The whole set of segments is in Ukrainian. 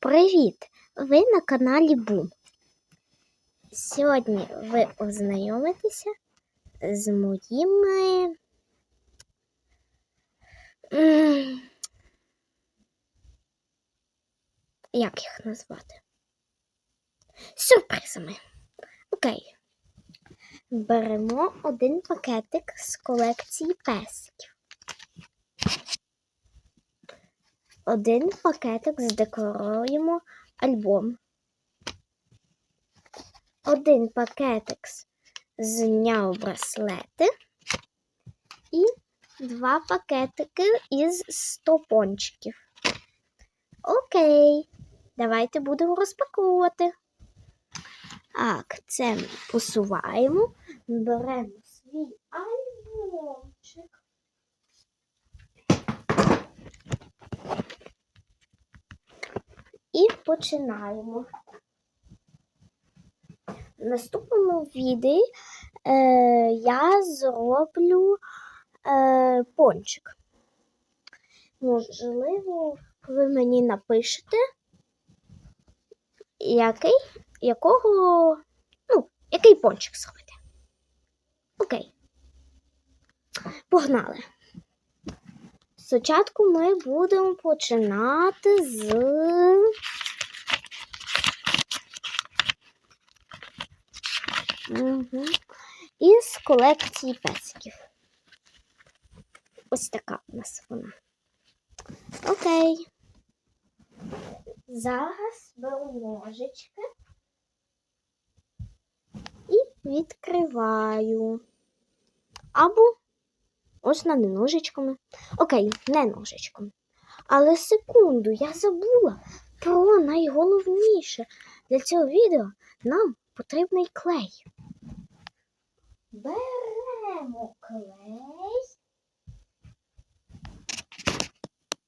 Привіт! Ви на каналі Бум. Сьогодні ви ознайомитеся з моїми. Як їх назвати? Сюрпризами. Окей. Беремо один пакетик з колекції песиків. Один пакетик здекоруємо альбом. Один пакетик зняв браслети. І два пакетики із 100 пончиків. Окей, давайте будемо розпаковувати. Так, це посуваємо. Беремо свій альбомчик. І починаємо. В наступному відео е, я зроблю е, пончик. Можливо, ви мені напишете, який, якого, ну, який пончик зробити. Окей. Погнали. Спочатку ми будемо починати з. Угу. Із колекції песиків. Ось така у нас вона. Окей. Зараз беру ножички і відкриваю. Або можна не ножичками. Окей, не ножичком. Але секунду, я забула про найголовніше для цього відео нам потрібний клей. Беремо клей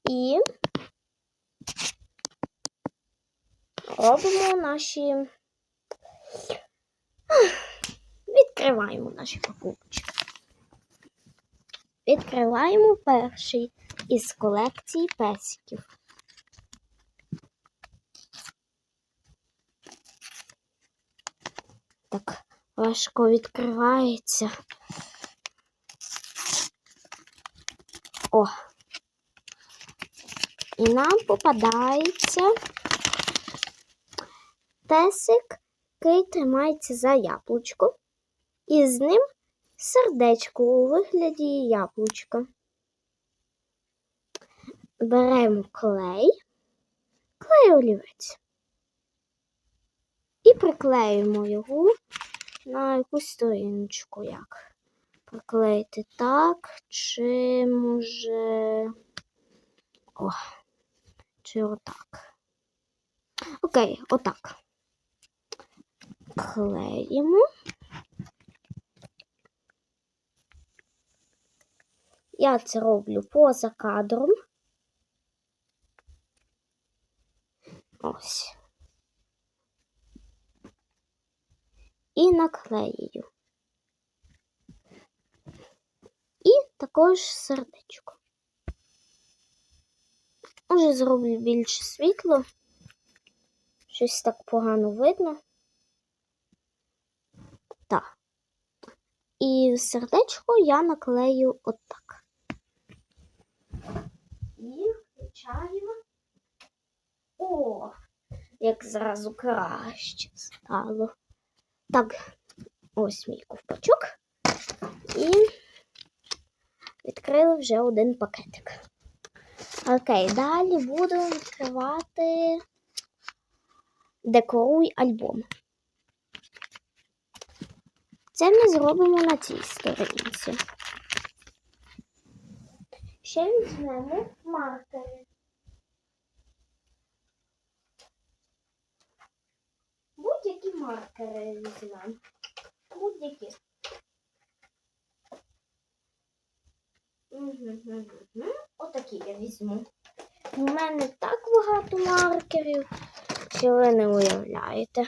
і робимо наші. Відкриваємо наші покупочки. Відкриваємо перший із колекції песиків. Так, важко відкривається. О. І нам попадається песик, який тримається за яблучко, і з ним сердечко у вигляді яблучка. Беремо клей, клей олівець і приклеїмо його на якусь сторіночку. Як приклеїти так, чи може. О, чи отак. Окей, отак. Клеїмо. Я це роблю поза кадром. Ось. І наклею. І також сердечко. Може, зроблю більше світло. Щось так погано видно. Так. І сердечко я наклею отак. І включаємо. О, як зразу краще стало. Так, ось мій ковпачок. І відкрили вже один пакетик. Окей, далі буду відкривати декоруй альбом. Це ми зробимо на цій сторінці. Ще візьмемо маркери. Будь-які маркери візьмемо. Будь-які. Отакі я візьму. У мене так багато маркерів, що ви не уявляєте.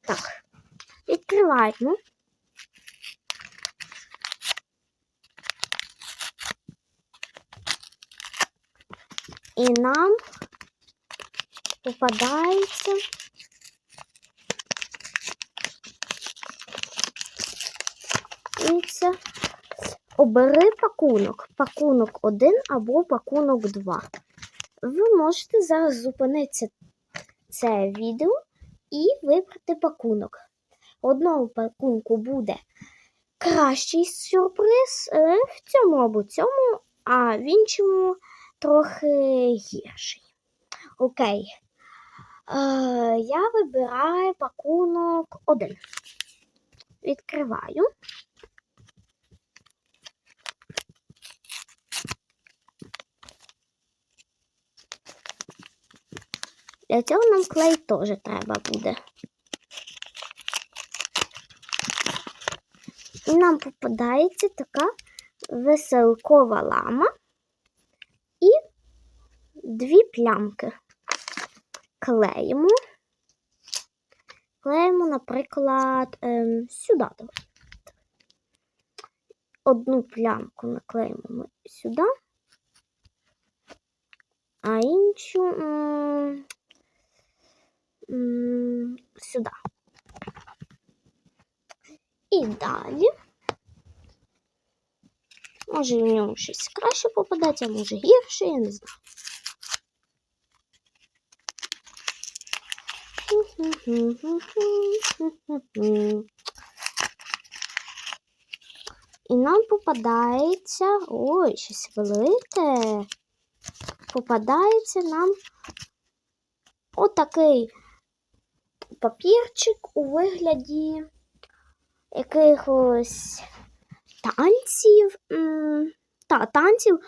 Так, відкриваємо. І нам попадається. Це обери пакунок. Пакунок 1 або пакунок 2. Ви можете зараз зупинити це відео і вибрати пакунок. В одному пакунку буде кращий сюрприз е, в цьому або цьому, а в іншому трохи гірший. Окей. Е, я вибираю пакунок 1. Відкриваю. Для цього нам клей теж треба буде. І нам попадається така веселкова лама і дві плямки. Клеїмо. Клеїмо, наприклад, ем, сюди. Одну плямку наклеїмо ми сюди, а іншу м, сюди. І далі. Може, в ньому щось краще попадеться, а може гірше, я не знаю. І нам попадається. Ой, щось велике. Попадається нам отакий папірчик у вигляді якихось танців. Та, танців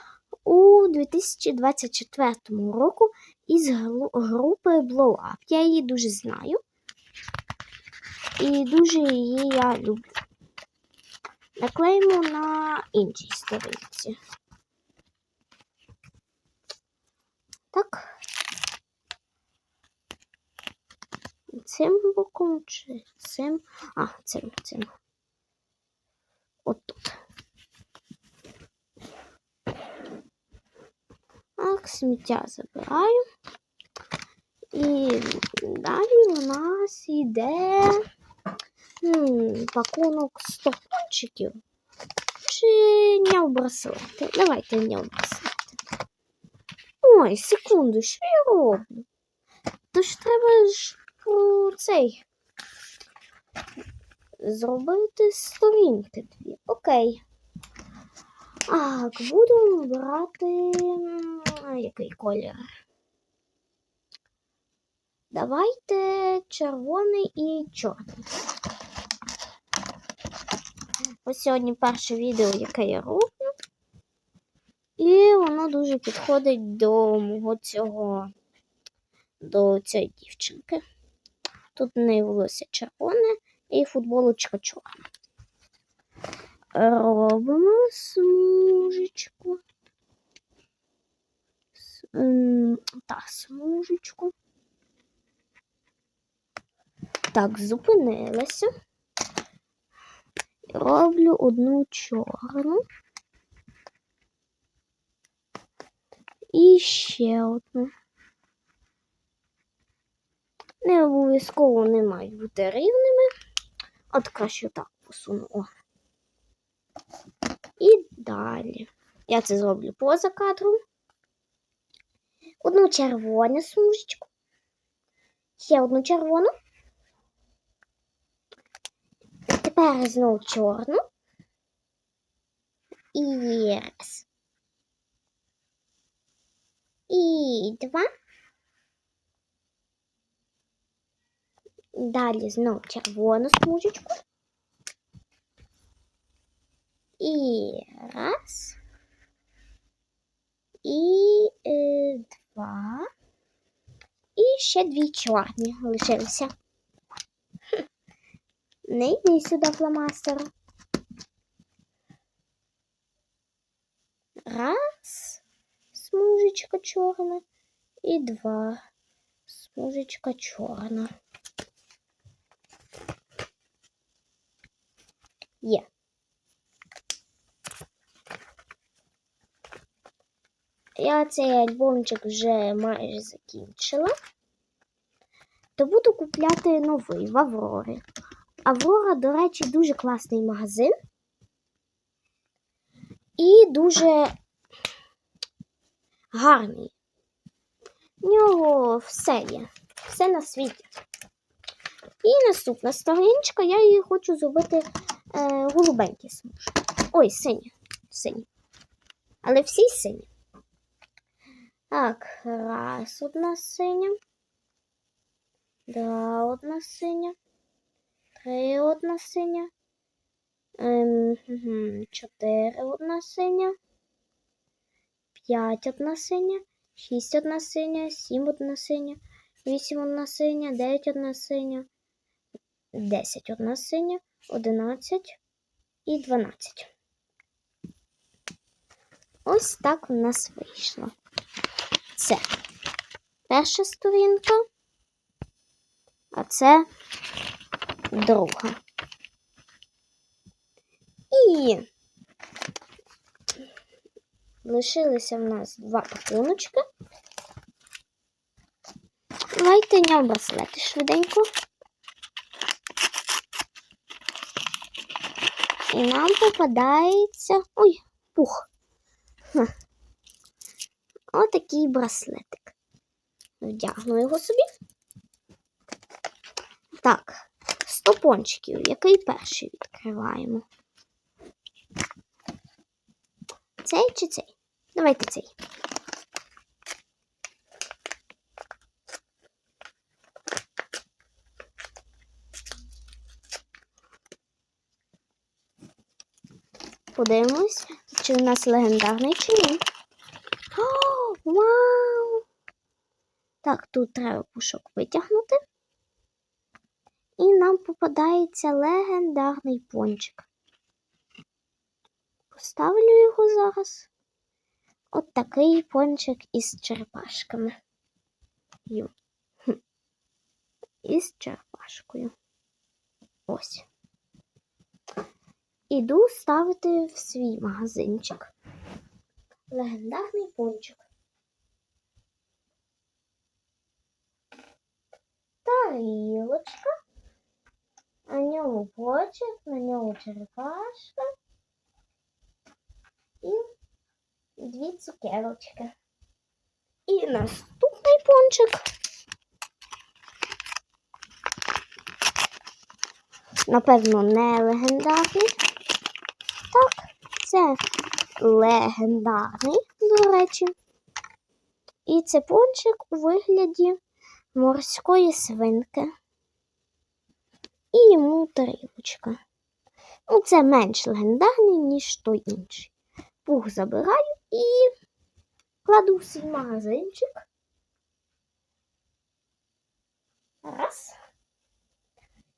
у 2024 року із групи Blow Up. Я її дуже знаю. І дуже її я люблю. Наклеїмо на іншій сторінці. Так. Цим боком чи цим. А, цим, цим. Отут. Так, сміття забираю. І далі у нас йде пакунок з топончиків. Чи нявбраслети? Давайте нявбраслети. Ой, секунду, що я роблю? То ж треба ж цей зробити сторінки дві. Окей. Так, буду брати який колір. Давайте червоний і чорний. Ось сьогодні перше відео, яке я роблю. І воно дуже підходить до мого цього, до цієї дівчинки. Тут в неї волосся червоне і футболочка чорна. Робимо смужечку. Та смужечку. Так, зупинилася. Роблю одну чорну. І ще одну. Не обов'язково не мають бути рівними. От краще так посуну. О. І далі. Я це зроблю поза кадром. Одну червону смужечку. Ще одну червону. Тепер знову чорну. І раз. І два. Далі знову червону смужечку. І раз. І е, два. І ще дві чорні лишилися. Не йди сюди фломастером. Раз. Смужечка чорна. І два. Смужечка чорна. Є. Я цей альбомчик вже майже закінчила. то буду купляти новий в Аврорі. Аврора, до речі, дуже класний магазин. І дуже гарний. В нього все є, все на світі. І наступна сторіночка, я її хочу зробити е, голубенькі смужки. Ой, сині. Сині. Але всі сині. Так, раз одна синя. Два одна синя. Три одна синя. Ем, чотири одна синя. П'ять одна синя. Шість одна синя. Сім одна синя. Вісім одна синя. Дев'ять одна синя. Десять одна синя. Одинадцять і дванадцять. Ось так у нас вийшло. Це перша сторінка, а це друга. І лишилися в нас два пакуночки. Давайте ням браслети швиденько. Нам попадається. Ой, пух. Ха. Отакий браслетик. Вдягну його собі. Так, 100 пончиків. Який перший відкриваємо? Цей чи цей? Давайте цей. Подивимось, чи у нас легендарний чи ні. О, вау! Так, тут треба пушок витягнути. І нам попадається легендарний пончик. Поставлю його зараз. От такий пончик із черепашками. Із черепашкою. Ось. Іду ставити в свій магазинчик. Легендарний пончик. Тарілочка. На ньому почек, на ньому черепашка. І дві цукерочки. І наступний пончик. Напевно, не легендарний. Це легендарний, до речі. І це пончик у вигляді морської свинки. І йому тарілочка. Ну, це менш легендарний, ніж той інший. Пух забираю і кладу в свій магазинчик. Раз.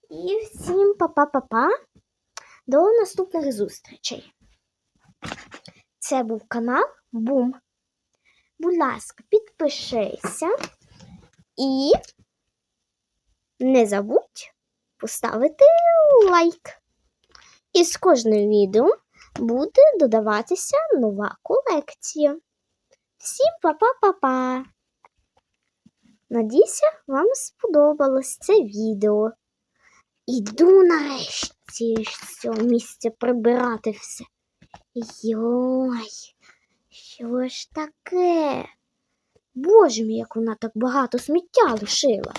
І всім па-па-па-па. До наступних зустрічей. Це був канал Бум. Будь ласка, підпишися і не забудь поставити лайк. І з кожним відео буде додаватися нова колекція. Всім па-па-па-па! Надіюся, вам сподобалось це відео. Іду нарешті з цього місця прибирати все. Йой, що ж таке? Боже мій, як вона так багато сміття лишила.